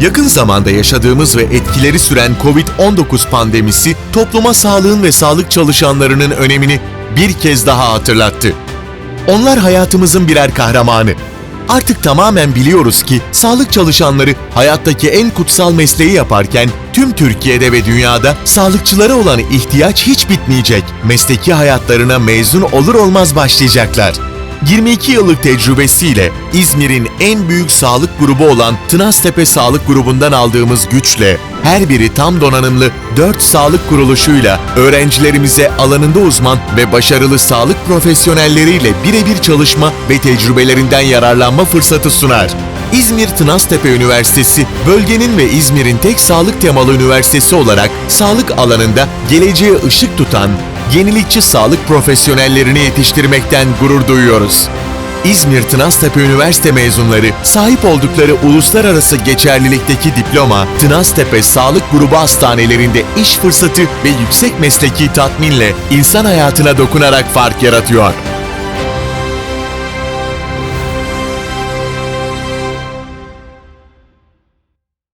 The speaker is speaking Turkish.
Yakın zamanda yaşadığımız ve etkileri süren Covid-19 pandemisi topluma sağlığın ve sağlık çalışanlarının önemini bir kez daha hatırlattı. Onlar hayatımızın birer kahramanı. Artık tamamen biliyoruz ki sağlık çalışanları hayattaki en kutsal mesleği yaparken tüm Türkiye'de ve dünyada sağlıkçılara olan ihtiyaç hiç bitmeyecek. Mesleki hayatlarına mezun olur olmaz başlayacaklar. 22 yıllık tecrübesiyle İzmir'in en büyük sağlık grubu olan Tınaztepe Sağlık Grubu'ndan aldığımız güçle her biri tam donanımlı 4 sağlık kuruluşuyla öğrencilerimize alanında uzman ve başarılı sağlık profesyonelleriyle birebir çalışma ve tecrübelerinden yararlanma fırsatı sunar. İzmir Tınaztepe Üniversitesi, bölgenin ve İzmir'in tek sağlık temalı üniversitesi olarak sağlık alanında geleceğe ışık tutan, yenilikçi sağlık profesyonellerini yetiştirmekten gurur duyuyoruz. İzmir Tınaztepe Üniversite mezunları sahip oldukları uluslararası geçerlilikteki diploma, Tınaztepe Sağlık Grubu hastanelerinde iş fırsatı ve yüksek mesleki tatminle insan hayatına dokunarak fark yaratıyor.